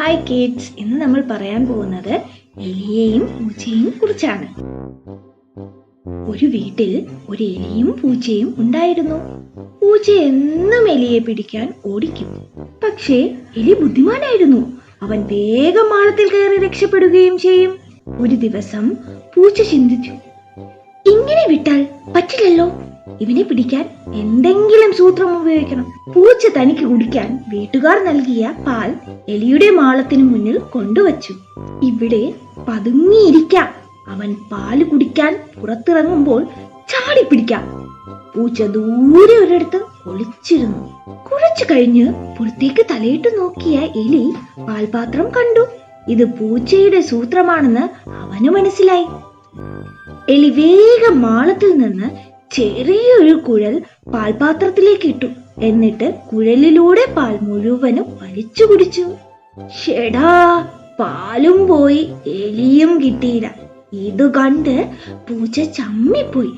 Hi kids ഇന്ന് നമ്മൾ പറയാൻ പോകുന്നത് എലിയെയും പൂച്ചയെയും കുറിച്ചാണ്. ഒരു വീട്ടിൽ ഒരു എലിയും പൂച്ചയും ഉണ്ടായിരുന്നു. പൂച്ച എന്നും എലിയെ പിടിക്കാൻ ഓടിക്കും. പക്ഷേ എലി ബുദ്ധിമാനായിരുന്നു. അവൻ വേഗം മാളത്തിൽ കയറി രക്ഷപ്പെടുകയും ചെയ്യും. ഒരു ദിവസം പൂച്ച ചിന്തിച്ചു ഇങ്ങനെ വിട്ടാൽ പറ്റില്ലല്ലോ? ഇവനെ പിടിക്കാൻ എന്തെങ്കിലും സൂത്രം ഉപയോഗിക്കണം. പൂച്ച തനിക്ക് കുടിക്കാൻ വീട്ടുകാർ നൽകിയ പാൽ എലിയുടെ മാളത്തിനു മുന്നിൽ കൊണ്ടുവച്ചു. ഇവിടെ പതുങ്ങിയിരിക്കാം. അവൻ പാൽ കുടിക്കാൻ പുറത്തിറങ്ങുമ്പോൾ ചാടി പിടിക്കാം പൂച്ച ദൂരെ ഒരിടത്ത് ഒളിച്ചിരുന്നു കുറച്ചു കഴിഞ്ഞ് പുറത്തേക്ക് തലയിട്ട് നോക്കിയ എലി പാൽപാത്രം കണ്ടു. ഇത് പൂച്ചയുടെ സൂത്രമാണെന്ന് അവന് മനസ്സിലായി. എലി വേഗം മാളത്തിൽ നിന്ന് ചെറിയൊരു കുഴൽ പാൽപാത്രത്തിലേക്ക് ഇട്ടു എന്നിട്ട് കുഴലിലൂടെ പാൽ മുഴുവനും വലിച്ചു കുടിച്ചു. ഷെടാ പാലും പോയി എലിയും കിട്ടിയില്ല. ഇത് കണ്ട് പൂച്ച ചമ്മിപ്പോയി.